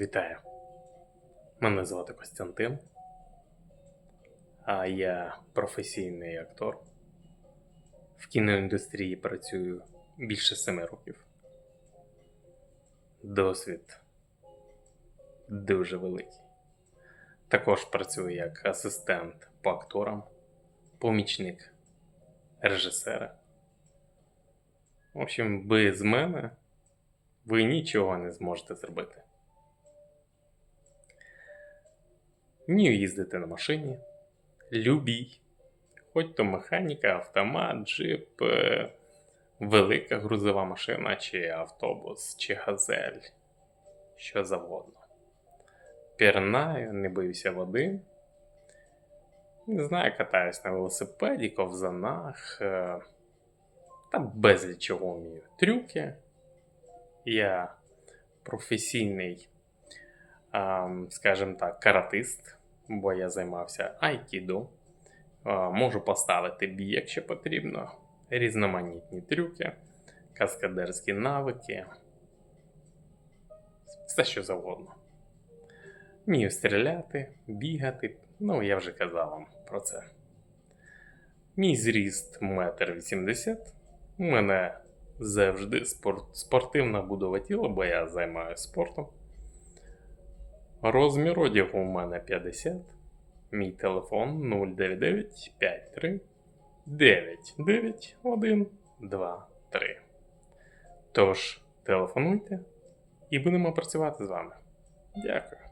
Вітаю. Мене звати Костянтин. А я професійний актор. В кіноіндустрії працюю більше семи років. Досвід дуже великий. Також працюю як асистент по акторам, помічник режисера. В общем, без мене ви нічого не зможете зробити. Вмію їздити на машині, любій, хоч то механіка, автомат, джип, е, велика грузова машина, чи автобус, чи газель, що завгодно. Пірнаю, не боюся води. Не знаю, катаюсь на велосипеді, ковзанах е, та безліч чого вмію. Трюки. Я професійний, скажімо так, каратист, бо я займався айкідо. Можу поставити бій, якщо потрібно, різноманітні трюки, каскадерські навики, все що завгодно. Вмію стріляти, бігати, ну я вже казав вам про це. Мій зріст 1,80 м. У мене завжди спорт, спортивна будова тіла, бо я займаюся спортом. Розмір одягу у мене 50. Мій телефон 099 53 99 1 2 3. Тож, телефонуйте і будемо працювати з вами. Дякую.